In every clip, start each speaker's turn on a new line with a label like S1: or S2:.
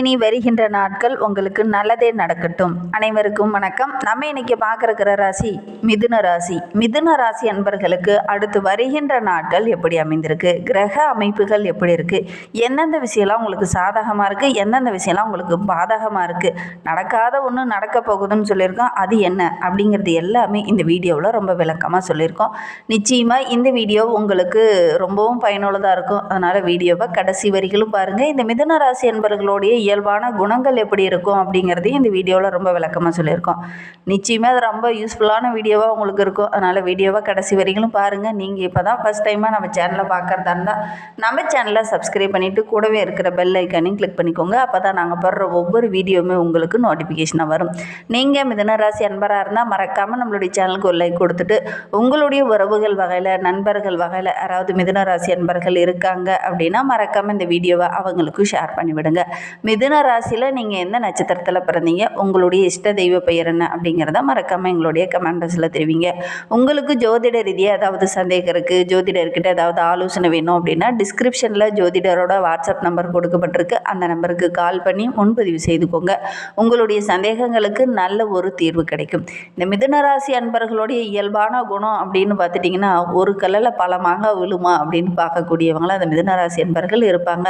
S1: இனி வருகின்ற நாட்கள் உங்களுக்கு நல்லதே நடக்கட்டும். அனைவருக்கும் வணக்கம். நம்ம இன்னைக்கு பார்க்குற ராசி மிதுன ராசி. மிதுன ராசி அன்பர்களுக்கு அடுத்து வருகின்ற நாட்கள் எப்படி அமைந்திருக்கு? கிரக அமைப்புகள் எப்படி இருக்குது எந்தெந்த விஷயம்லாம் உங்களுக்கு சாதகமாக இருக்குது எந்தெந்த விஷயம்லாம் உங்களுக்கு பாதகமாக இருக்குது நடக்காத ஒன்று நடக்க போகுதுன்னு சொல்லியிருக்கோம். அது என்ன? அப்படிங்கிறது எல்லாமே இந்த வீடியோவில் ரொம்ப விளக்கமாக சொல்லியிருக்கோம். நிச்சயமாக இந்த வீடியோ உங்களுக்கு ரொம்பவும் பயனுள்ளதாக இருக்கும். அதனால் வீடியோவை கடைசி வரிகளும் பாருங்கள் இந்த மிதுன ராசி அன்பர்களுடைய இயல்பான குணங்கள் எப்படி இருக்கும் அப்படிங்கிறதையும் இந்த வீடியோவில் ரொம்ப விளக்கமாக சொல்லியிருக்கோம். நிச்சயமாக அது ரொம்ப யூஸ்ஃபுல்லான வீடியோவாக உங்களுக்கு இருக்கும். அதனால் வீடியோவாக கடைசி வரைக்கும் பாருங்கள் நீங்கள் இப்போ தான் ஃபஸ்ட் டைமாக நம்ம சேனலை பார்க்குறதா இருந்தால் நம்ம சேனலை சப்ஸ்கிரைப் பண்ணிவிட்டு கூடவே இருக்கிற பெல் ஐக்கானையும் கிளிக் பண்ணிக்கோங்க. அப்போ தான் நாங்கள் போடுற ஒவ்வொரு வீடியோவுமே உங்களுக்கு நோட்டிஃபிகேஷனாக வரும். நீங்கள் மிதனராசி அன்பராக இருந்தால் மறக்காமல் நம்மளுடைய சேனலுக்கு ஒரு லைக் கொடுத்துட்டு உங்களுடைய உறவுகள் வகையில் நண்பர்கள் வகையில் யாராவது மிதுனராசி அன்பர்கள் இருக்காங்க அப்படின்னா மறக்காமல் இந்த வீடியோவை அவங்களுக்கும் ஷேர் பண்ணிவிடுங்க. மிதுன ராசியில் நீங்கள் எந்த நட்சத்திரத்தில் பிறந்தீங்க? உங்களுடைய இஷ்ட தெய்வ பெயர் என்ன? அப்படிங்கிறத மறக்காமல் எங்களுடைய கமெண்ட் பாக்ஸில் தெரிவிங்க. உங்களுக்கு ஜோதிட ரீதியாக ஏதாவது சந்தேகம் இருக்குது ஜோதிடர்கிட்ட ஏதாவது ஆலோசனை வேணும் அப்படின்னா டிஸ்கிரிப்ஷனில் ஜோதிடரோட வாட்ஸ்அப் நம்பர் கொடுக்கப்பட்டிருக்கு. அந்த நம்பருக்கு கால் பண்ணி முன்பதிவு செய்துக்கோங்க. உங்களுடைய சந்தேகங்களுக்கு நல்ல ஒரு தீர்வு கிடைக்கும். இந்த மிதுன ராசி அன்பர்களுடைய இயல்பான குணம் அப்படின்னு பார்த்துட்டிங்கன்னா ஒரு கல்லில் பழமாக விழுமா அப்படின்னு பார்க்கக்கூடியவங்களாம் அந்த மிதுன ராசி அன்பர்கள் இருப்பாங்க.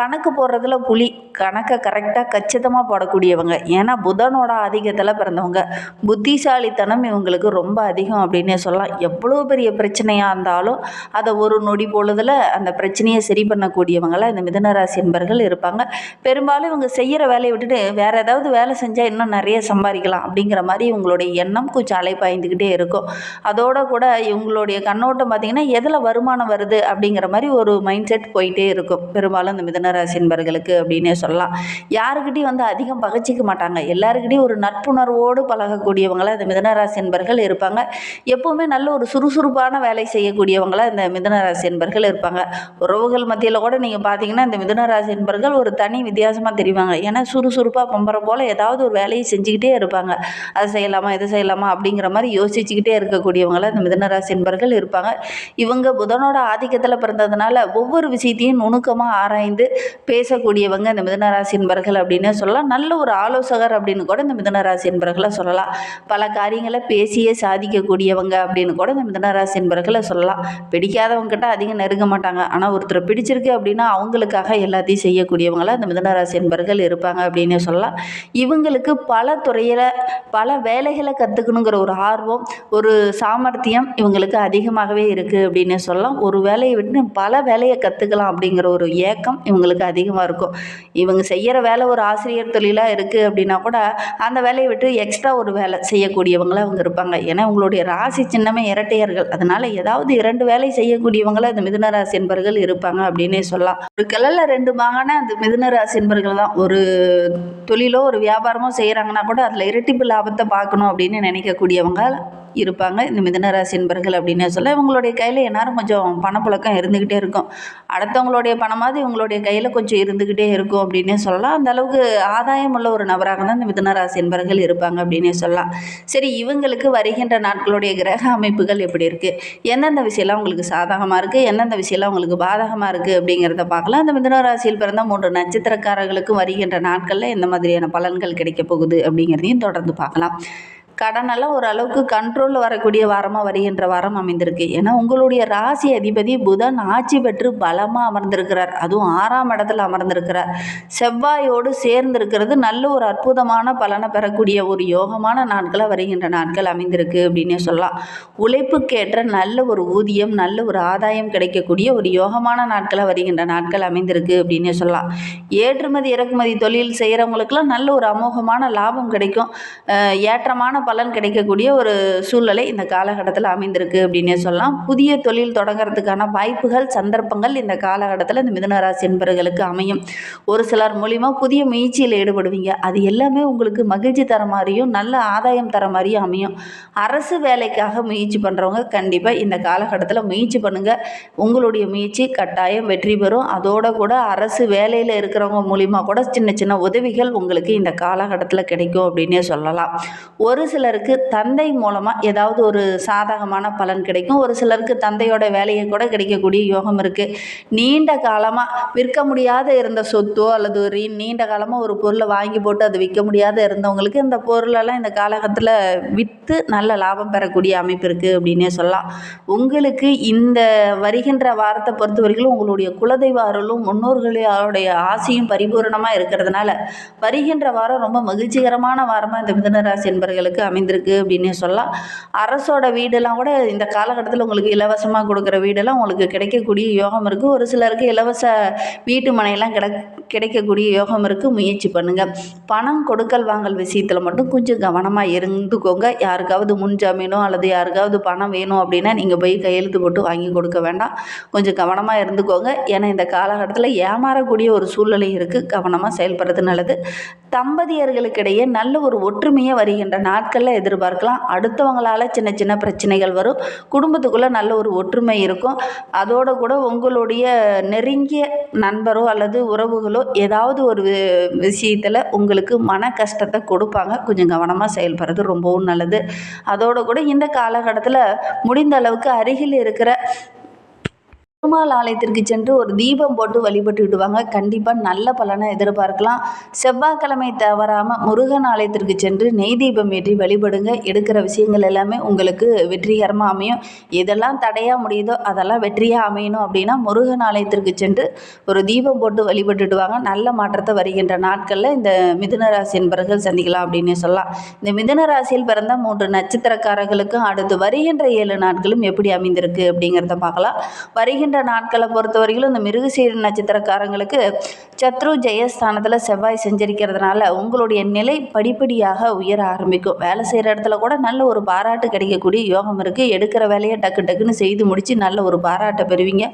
S1: கணக்கு போடுறதுல புலி கணக்கை கரெக்டாக கச்சிதமாக போடக்கூடியவங்க. ஏன்னா புதனோட ஆதிக்கத்தில் பிறந்தவங்க. புத்திசாலித்தனம் இவங்களுக்கு ரொம்ப அதிகம் அப்படின்னே சொல்லலாம். எவ்வளோ பெரிய பிரச்சனையாக இருந்தாலும் அதை ஒரு நொடி பொழுதில் அந்த பிரச்சனையை சரி பண்ணக்கூடியவங்களாம் இந்த மிதனராசி என்பர்கள் இருப்பாங்க. பெரும்பாலும் இவங்க செய்கிற வேலையை விட்டுட்டு வேறு ஏதாவது வேலை செஞ்சால் இன்னும் நிறைய சம்பாதிக்கலாம் அப்படிங்கிற மாதிரி இவங்களுடைய எண்ணம் கொஞ்சம் அலைப்பாய்ந்துக்கிட்டே இருக்கும். அதோட கூட இவங்களுடைய கண்ணோட்டம் பார்த்திங்கன்னா எதில் வருமானம் வருது அப்படிங்கிற மாதிரி ஒரு மைண்ட் செட் போயிட்டே இருக்கும். பெரும்பாலும் இந்த மிதனராசி என்பர்களுக்கு அப்படின்னே சொல்லலாம். யாருக்கிட்டையும் வந்து அதிகம் பகச்சிக்க மாட்டாங்க. எல்லாருக்கிட்டையும் ஒரு நட்புணர்வோடு பழகக்கூடியவங்களாக இந்த மிதனராசி என்பர்கள் இருப்பாங்க. எப்போவுமே நல்ல ஒரு சுறுசுறுப்பான வேலை செய்யக்கூடியவங்களாக இந்த மிதனராசி என்பர்கள் இருப்பாங்க. உறவுகள் மத்தியில் கூட நீங்கள் பார்த்தீங்கன்னா இந்த மிதனராசி என்பர்கள் ஒரு தனி வித்தியாசமாக தெரிவாங்க. ஏன்னா சுறுசுறுப்பாக பம்பரம் போல் ஏதாவது ஒரு வேலையை செஞ்சுக்கிட்டே இருப்பாங்க. அது செய்யலாமா இது செய்யலாமா அப்படிங்கிற மாதிரி யோசிச்சுக்கிட்டே இருக்கக்கூடியவங்களாக இந்த மிதனராசி என்பர்கள் இருப்பாங்க. இவங்க புதனோட ஆதிக்கத்தில் பிறந்ததுனால ஒவ்வொரு விஷயத்தையும் நுணுக்கமாக ஆராய்ந்து பேசக்கூடியவங்க இந்த மிதனராசி என்பர்கள் அப்படின்னு சொல்லலாம். நல்ல ஒரு ஆலோசகர் அப்படின்னு கூட இந்த மிதனராசி என்பர்களை சொல்லலாம். பல காரியங்களை பேசியே சாதிக்கக்கூடியவங்க அப்படின்னு கூட இந்த மிதனராசி என்பர்களை சொல்லலாம். பிடிக்காதவங்ககிட்ட அதிகம் நெருங்க மாட்டாங்க. ஆனால் ஒருத்தரை பிடிச்சிருக்கு அப்படின்னா அவங்களுக்காக எல்லாத்தையும் செய்யக்கூடியவங்களாக இந்த மிதனராசி என்பர்கள் இருப்பாங்க அப்படின்னு சொல்லலாம். இவங்களுக்கு பல துறையில் பல வேலைகளை கற்றுக்கணுங்கிற ஒரு ஆர்வம் ஒரு சாமர்த்தியம் இவங்களுக்கு அதிகமாகவே இருக்குது அப்படின்னு சொல்லலாம். ஒரு வேலையை விட்டு பல வேலையை கற்றுக்கலாம் அப்படிங்கிற ஒரு ஏக்கம் இவங்களுக்கு அதிகமாக இருக்கும். இவங்க செய்கிற வேலை ஒரு ஆசிரியர் தொழிலாக இருக்குது அப்படின்னா கூட அந்த வேலையை விட்டு எக்ஸ்ட்ரா ஒரு வேலை செய்யக்கூடியவங்களாக அவங்க இருப்பாங்க. ஏன்னா உங்களுடைய ராசி சின்னமே இரட்டையர்கள். அதனால் ஏதாவது இரண்டு வேலை செய்யக்கூடியவங்களாக அந்த மிதுனராசி என்பர்கள் இருப்பாங்க அப்படின்னே சொல்லலாம். ஒரு கிளல்ல ரெண்டு மாகான அந்த மிதுனராசி என்பர்கள் தான். ஒரு தொழிலோ ஒரு வியாபாரமோ செய்கிறாங்கன்னா கூட அதில் இரட்டிப்பு லாபத்தை பார்க்கணும் அப்படின்னு நினைக்கக்கூடியவங்க இருப்பாங்க. இந்த மிதனராசி என்பர்கள் அப்படின்னு சொல்ல இவங்களுடைய கையில் எந்நேரம் கொஞ்சம் பணப்புழக்கம் இருந்துக்கிட்டே இருக்கும். அடுத்தவங்களுடைய பணமாவது இவங்களுடைய கையில் கொஞ்சம் இருந்துக்கிட்டே இருக்கும் அப்படின்னே சொல்லலாம். அந்த அளவுக்கு ஆதாயம் உள்ள ஒரு நபராக தான் இந்த மிதனராசி என்பர்கள் இருப்பாங்க அப்படின்னே சொல்லலாம். சரி இவங்களுக்கு வருகின்ற நாட்களுடைய கிரக அமைப்புகள் எப்படி இருக்குது எந்தெந்த விஷயம்லாம் உங்களுக்கு சாதகமாக இருக்குது எந்தெந்த விஷயம்லாம் உங்களுக்கு பாதகமாக இருக்குது அப்படிங்கிறத பார்க்கலாம். அந்த மிதனராசியில் பிறந்த மூன்று நட்சத்திரக்காரர்களுக்கும் வருகின்ற நாட்களில் எந்த மாதிரியான பலன்கள் கிடைக்க போகுது அப்படிங்கிறதையும் தொடர்ந்து பார்க்கலாம். கடனெல்லாம் ஓரளவுக்கு கண்ட்ரோலில் வரக்கூடிய வாரமாக வருகின்ற வாரம் அமைந்திருக்கு. ஏன்னா உங்களுடைய ராசி அதிபதி புதன் ஆட்சி பெற்று பலமாக அமர்ந்திருக்கிறார். அதுவும் ஆறாம் இடத்துல அமர்ந்திருக்கிறார். செவ்வாயோடு சேர்ந்திருக்கிறது நல்ல ஒரு அற்புதமான பலனை பெறக்கூடிய ஒரு யோகமான நாட்களாக வருகின்ற நாட்கள் அமைந்திருக்கு அப்படின்னே சொல்லலாம். உழைப்புக்கேற்ற நல்ல ஒரு ஊதியம் நல்ல ஒரு ஆதாயம் கிடைக்கக்கூடிய ஒரு யோகமான நாட்களாக வருகின்ற நாட்கள் அமைந்திருக்கு அப்படின்னே சொல்லலாம். ஏற்றுமதி இறக்குமதி தொழில் செய்கிறவங்களுக்கெல்லாம் நல்ல ஒரு அமோகமான லாபம் கிடைக்கும். ஏற்றமான பலன் கிடைக்கக்கூடிய ஒரு சூழ்நிலை இந்த காலகட்டத்தில் அமைந்திருக்கு அப்படின்னே சொல்லலாம். புதிய தொழில் தொடங்குறதுக்கான வாய்ப்புகள் சந்தர்ப்பங்கள் இந்த காலகட்டத்தில் இந்த மிதுனராசி என்பவர்களுக்கு அமையும். ஒரு சிலர் மூலிமா புதிய முயற்சியில் ஈடுபடுவீங்க. அது எல்லாமே உங்களுக்கு மகிழ்ச்சி தர மாதிரியும் நல்ல ஆதாயம் தர மாதிரியும் அமையும். அரசு வேலைக்காக முயற்சி பண்ணுறவங்க கண்டிப்பாக இந்த காலகட்டத்தில் முயற்சி பண்ணுங்கள் உங்களுடைய முயற்சி கட்டாயம் வெற்றி பெறும். அதோட கூட அரசு வேலையில் இருக்கிறவங்க மூலிமா கூட சின்ன சின்ன உதவிகள் உங்களுக்கு இந்த காலகட்டத்தில் கிடைக்கும் அப்படின்னே சொல்லலாம். ஒரு சிலருக்கு தந்தை மூலமாக ஏதாவது ஒரு சாதகமான பலன் கிடைக்கும். ஒரு சிலருக்கு தந்தையோட வேலையை கூட கிடைக்கக்கூடிய யோகம் இருக்குது நீண்ட காலமாக விற்க முடியாத இருந்த சொத்தோ அல்லது ஒரு நீண்ட காலமாக ஒரு பொருளை வாங்கி போட்டு அது விற்க முடியாத இருந்தவங்களுக்கு இந்த பொருளெல்லாம் இந்த காலகட்டத்தில் விற்று நல்ல லாபம் பெறக்கூடிய அமைப்பு இருக்குது அப்படின்னே சொல்லலாம். உங்களுக்கு இந்த வருகின்ற வாரத்தை பொறுத்த வரைக்கும் உங்களுடைய குலதெய்வ அருளும் முன்னோர்களுடைய ஆசையும் பரிபூரணமாக இருக்கிறதுனால வருகின்ற வாரம் ரொம்ப மகிழ்ச்சிகரமான வாரமாக இந்த மிதனராசி என்பர்களுக்கு அமைந்திருக்கு அப்படின்னே சொல்லலாம். அரசோட வீடெல்லாம் கூட இந்த காலகட்டத்தில் உங்களுக்கு இலவசமாக கொடுக்குற வீடெல்லாம் உங்களுக்கு கிடைக்கக்கூடிய யோகம் இருக்குது ஒரு சிலருக்கு இலவச வீட்டு மனையெல்லாம் கிட கிடைக்கக்கூடிய யோகம் இருக்குது முயற்சி பண்ணுங்கள் பணம் கொடுக்கல் வாங்கல் விஷயத்தில் மட்டும் கொஞ்சம் கவனமாக இருந்துக்கோங்க. யாருக்காவது முன்ஜாமீனோ அல்லது யாருக்காவது பணம் வேணும் அப்படின்னா நீங்கள் போய் கையெழுத்து போட்டு வாங்கி கொடுக்க வேண்டாம். கொஞ்சம் கவனமாக இருந்துக்கோங்க. ஏன்னா இந்த காலகட்டத்தில் ஏமாறக்கூடிய ஒரு சூழ்நிலை இருக்குது கவனமாக செயல்படுறது நல்லது. தம்பதியர்களுக்கிடையே நல்ல ஒரு ஒற்றுமையை வருகின்ற நாட்களில் எதிர்பார்க்கலாம். அடுத்தவங்களால் சின்ன சின்ன பிரச்சனைகள் வரும். குடும்பத்துக்குள்ளே நல்ல ஒரு ஒற்றுமை இருக்கும். அதோடு கூட உங்களுடைய நெருங்கிய நண்பரோ அல்லது உறவுகளோ ஏதாவது ஒரு விஷயத்தில் உங்களுக்கு மன கஷ்டத்தை கொடுப்பாங்க. கொஞ்சம் கவனமாக செயல்படுறது ரொம்பவும் நல்லது. அதோடு கூட இந்த காலகட்டத்தில் முடிந்த அளவுக்கு அருகில் இருக்கிற பெருமாள் ஆலயத்திற்கு சென்று ஒரு தீபம் போட்டு வழிபட்டு விடுவாங்க. கண்டிப்பாக நல்ல பலனை எதிர்பார்க்கலாம். செவ்வாய்க்கிழமை தவறாமல் முருகன் ஆலயத்திற்கு சென்று நெய் தீபம் ஏற்றி வழிபடுங்க. எடுக்கிற விஷயங்கள் எல்லாமே உங்களுக்கு வெற்றிகரமாக அமையும். எதெல்லாம் தடையாக முடியுதோ அதெல்லாம் வெற்றியாக அமையணும் அப்படின்னா முருகன் ஆலயத்திற்கு சென்று ஒரு தீபம் போட்டு வழிபட்டுடுவாங்க நல்ல மாற்றத்தை வருகின்ற நாட்களில் இந்த மிதுன ராசி என்பவர்கள் சந்திக்கலாம் அப்படின்னு சொல்லலாம். இந்த மிதுன ராசியில் பிறந்த மூன்று நட்சத்திரக்காரர்களுக்கும் அடுத்து வருகின்ற ஏழு நாட்களும் எப்படி அமைந்திருக்கு அப்படிங்கிறத பார்க்கலாம். வருகின்ற வருகின்ற நாட்களை பொறுத்தவரையிலும் இந்த மிருகசீர நட்சத்திரக்காரங்களுக்கு சத்ரு ஜெயஸ்தானத்தில் செவ்வாய் செஞ்சிருக்கிறதுனால உங்களுடைய நிலை படிப்படியாக உயர ஆரம்பிக்கும். வேலை செய்கிற இடத்துல கூட நல்ல ஒரு பாராட்டு கிடைக்கக்கூடிய யோகம் இருக்குது எடுக்கிற வேலையை டக்கு டக்குன்னு செய்து முடித்து நல்ல ஒரு பாராட்டை பெறுவீங்க.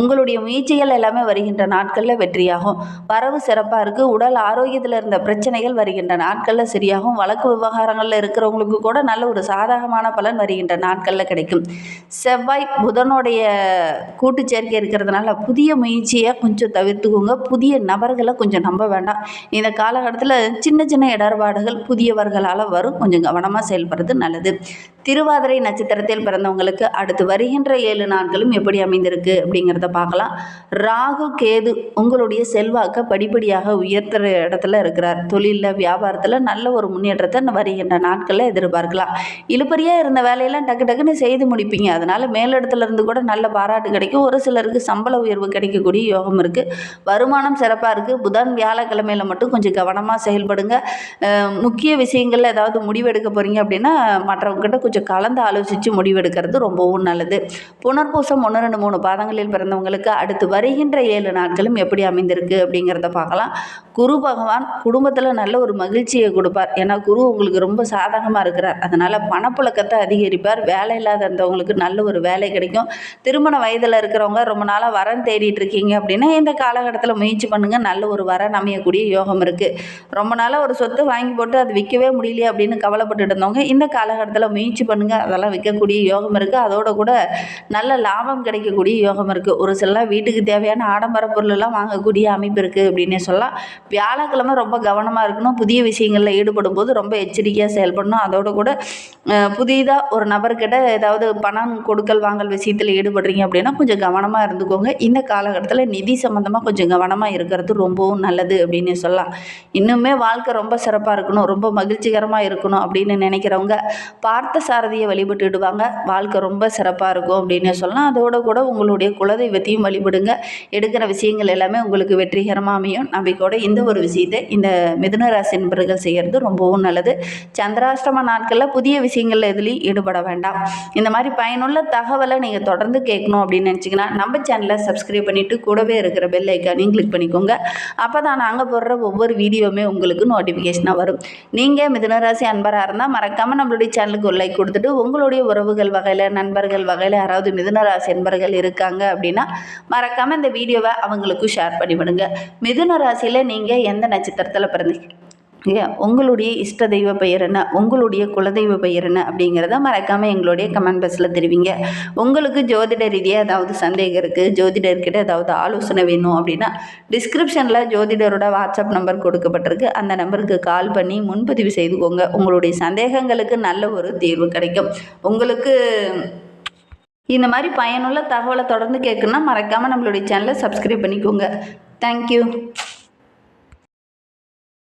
S1: உங்களுடைய முயற்சிகள் எல்லாமே வருகின்ற நாட்களில் வெற்றியாகும். வரவு சிறப்பாக இருக்குது உடல் ஆரோக்கியத்தில் இருந்த பிரச்சனைகள் வருகின்ற நாட்களில் சரியாகும். வழக்கு விவகாரங்களில் இருக்கிறவங்களுக்கு கூட நல்ல ஒரு சாதகமான பலன் வருகின்ற நாட்களில் கிடைக்கும். செவ்வாய் புதனுடைய கூட்டு கூட்டு சேர்க்கை இருக்கிறதுனால புதிய முயற்சியை கொஞ்சம் தவிர்த்துக்கோங்க. புதிய நபர்களை கொஞ்சம் நம்ப வேண்டாம். இந்த காலகட்டத்தில் சின்ன சின்ன இடர்பாடுகள் புதியவர்களால் வரும். கொஞ்சம் கவனமாக செயல்படுறது நல்லது. திருவாதிரை நட்சத்திரத்தில் பிறந்தவங்களுக்கு அடுத்து வருகின்ற ஏழு நாட்களும் எப்படி அமைந்திருக்கு அப்படிங்கிறத பார்க்கலாம். ராகு கேது உங்களுடைய செல்வாக்கை படிப்படியாக உயர்த்துற இடத்துல இருக்கிறார். தொழிலில் வியாபாரத்தில் நல்ல ஒரு முன்னேற்றத்தை வருகின்ற நாட்களில் எதிர்பார்க்கலாம். இழுப்பறியாக இருந்த வேலையெல்லாம் டக்கு டக்குன்னு செய்து முடிப்பீங்க. அதனால் மேலிடத்துல இருந்து கூட நல்ல பாராட்டு கிடைக்கும். ஒரு ஒரு சிலருக்கு சம்பள உயர்வு கிடைக்கக்கூடிய யோகம் இருக்குது வருமானம் சிறப்பாக இருக்குது புதன் வியாழக்கிழமையில் மட்டும் கொஞ்சம் கவனமாக செயல்படுங்க. முக்கிய விஷயங்களில் ஏதாவது முடிவெடுக்க போகிறீங்க அப்படின்னா மற்றவங்ககிட்ட கொஞ்சம் கலந்து ஆலோசித்து முடிவெடுக்கிறது ரொம்பவும் நல்லது. புனர்பூசம் ஒன்று ரெண்டு மூணு பாதங்களில் பிறந்தவங்களுக்கு அடுத்து வருகின்ற ஏழு நாட்களும் எப்படி அமைந்திருக்கு அப்படிங்கிறத பார்க்கலாம். குரு பகவான் குடும்பத்தில் நல்ல ஒரு மகிழ்ச்சியை கொடுப்பார். ஏன்னா குரு உங்களுக்கு ரொம்ப சாதகமாக இருக்கிறார். அதனால் பணப்புழக்கத்தை அதிகரிப்பார். வேலை இல்லாத இருந்தவங்களுக்கு நல்ல ஒரு வேலை கிடைக்கும். திருமண வயதில் இருக்கிறவங்க ரொம்ப நாளாக வரன் தேடிட்டு இருக்கீங்க அப்படின்னா இந்த காலகட்டத்தில் முயற்சி பண்ணுங்கள் நல்ல ஒரு வரன் அமையக்கூடிய யோகம் இருக்குது ரொம்ப நாளாக ஒரு சொத்து வாங்கி போட்டு அது விற்கவே முடியலையே அப்படின்னு கவலைப்பட்டு இருந்தவங்க இந்த காலகட்டத்தில் முயற்சி பண்ணுங்கள் அதெல்லாம் விற்கக்கூடிய யோகம் இருக்குது அதோட கூட நல்ல லாபம் கிடைக்கக்கூடிய யோகம் இருக்குது ஒரு சில வீட்டுக்கு தேவையான ஆடம்பர பொருளெல்லாம் வாங்கக்கூடிய அமைப்பு இருக்குது அப்படின்னே சொல்லலாம். வியாழக்கிழமை ரொம்ப கவனமாக இருக்கணும். புதிய விஷயங்களில் ஈடுபடும் போது ரொம்ப எச்சரிக்கையாக செயல்படணும். அதோடு கூட புதிதாக ஒரு நபர்கிட்ட ஏதாவது பணம் கொடுக்கல் வாங்கல் விஷயத்தில் ஈடுபடுறீங்க அப்படின்னா கொஞ்சம் கவனமாக இருந்துக்கோங்க. இந்த காலகட்டத்தில் நிதி சம்மந்தமாக கொஞ்சம் கவனமாக இருக்கிறது ரொம்பவும் நல்லது அப்படின்னு சொல்லலாம். இன்னுமே வாழ்க்கை ரொம்ப சிறப்பாக இருக்கணும். ரொம்ப மகிழ்ச்சிகரமாக இருக்கணும் அப்படின்னு நினைக்கிறவங்க பார்த்த சாரதியை வழிபட்டுடுவாங்க வாழ்க்கை ரொம்ப சிறப்பாக இருக்கும் அப்படின்னு சொல்லலாம். அதோட கூட உங்களுடைய குலதெய்வத்தையும் வழிபடுங்க. எடுக்கிற விஷயங்கள் எல்லாமே உங்களுக்கு வெற்றிகரமாக அமையும். நம்பிக்கையோட இந்த ஒரு விஷயத்தை இந்த மிதுன ராசி நண்பர்கள் செய்கிறது ரொம்பவும் நல்லது. சந்திராஷ்டம நாட்களில் புதிய விஷயங்கள் எதுலேயும் ஈடுபட வேண்டாம். இந்த மாதிரி பயனுள்ள தகவலை நீங்கள் தொடர்ந்து கேட்கணும் அப்படின்னு நினச்சிங்கன்னா நம்ம சேனலை சப்ஸ்கிரைப் பண்ணிவிட்டு கூடவே இருக்கிற பெல் ஐக்கானையும் கிளிக் பண்ணிக்கோங்க. அப்போ தான் நாங்கள் போடுற ஒவ்வொரு வீடியோவுமே உங்களுக்கு நோட்டிஃபிகேஷனாக வரும். நீங்கள் மிதுனராசி அன்பராக இருந்தால் மறக்காமல் நம்மளுடைய சேனலுக்கு ஒரு லைக் கொடுத்துட்டு உங்களுடைய உறவுகள் வகையில் நண்பர்கள் வகையில் யாராவது மிதுனராசி என்பர்கள் இருக்காங்க அப்படின்னா மறக்காமல் இந்த வீடியோவை அவங்களுக்கும் ஷேர் பண்ணிவிடுங்க. மிதுன ராசியில் நீங்கள் நீங்கள் எந்த நட்சத்திரத்தில் பிறந்தீங்க உங்களுடைய இஷ்ட தெய்வ பெயர் என்ன உங்களுடைய குலதெய்வ பெயர் என்ன அப்படிங்கிறத மறக்காமல் எங்களுடைய கமெண்ட் பாக்ஸில் தெரிவிங்க. உங்களுக்கு ஜோதிட ரீதியாக ஏதாவது சந்தேகம் இருக்குது ஜோதிடர்கிட்ட ஏதாவது ஆலோசனை வேணும் அப்படின்னா டிஸ்கிரிப்ஷனில் ஜோதிடரோட வாட்ஸ்அப் நம்பர் கொடுக்கப்பட்டிருக்கு. அந்த நம்பருக்கு கால் பண்ணி முன்பதிவு செய்துக்கோங்க. உங்களுடைய சந்தேகங்களுக்கு நல்ல ஒரு தீர்வு கிடைக்கும். உங்களுக்கு இந்த மாதிரி பயனுள்ள தகவலை தொடர்ந்து கேட்கணுன்னா மறக்காமல் நம்மளுடைய சேனலை சப்ஸ்கிரைப் பண்ணிக்கோங்க. தேங்க்யூ